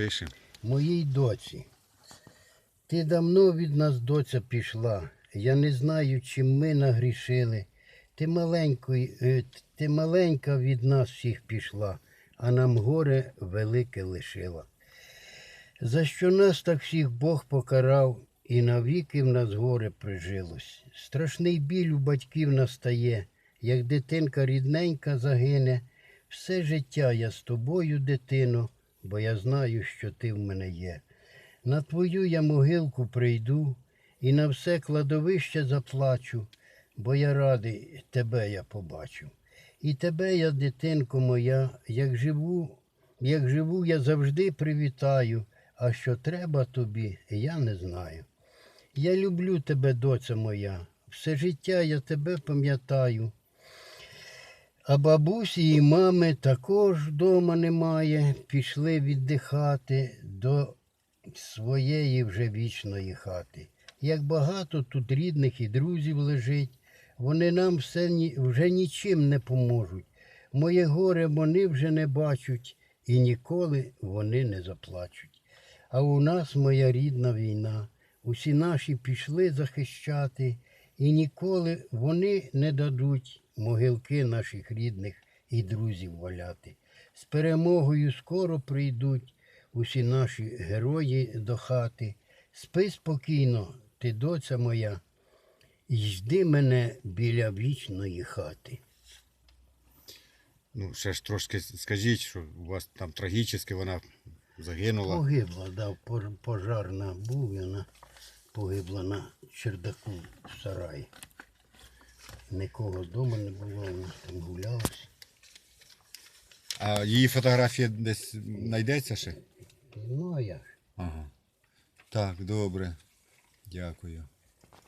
Пише. Моїй доці. Ти давно від нас доця пішла. Я не знаю, чим ми нагрішили. Ти маленької, е, ти маленька від нас всіх пішла, а нам горе велике лишила. За що нас так всіх Бог покарав, і навіки в нас горе прижилось. Страшний біль у батьків настає, як дитинка рідненька загине. Все життя я з тобою, дитино, бо я знаю, що ти в мене є. На твою я могилку прийду і на все кладовище заплачу, бо я радий тебе я побачу. І тебе я, дитинко моя, як живу, як живу, я завжди привітаю, а що треба тобі, я не знаю. Я люблю тебе, доця моя, все життя я тебе пам'ятаю. А бабусі і мами також вдома немає, пішли віддихати до своєї вже вічної хати. Як багато тут рідних і друзів лежить, вони нам все вже нічим не поможуть. Моє горе вони вже не бачать, і ніколи вони не заплачуть. А у нас моя рідна війна, усі наші пішли захищати, і ніколи вони не дадуть могилки наших рідних і друзів валяти. З перемогою скоро прийдуть усі наші герої до хати. Спи спокійно, ти доця моя, і жди мене біля вічної хати. Ну, ще ж трошки скажіть, що у вас там трагічно вона загинула. Погибла, да, пожарна був, і вона погибла на чердаку в сараї. Нікого вдома не було, вона там гулялась. А її фотографія десь знайдеться ще? Ну, а як? Ага. Так, добре. Дякую.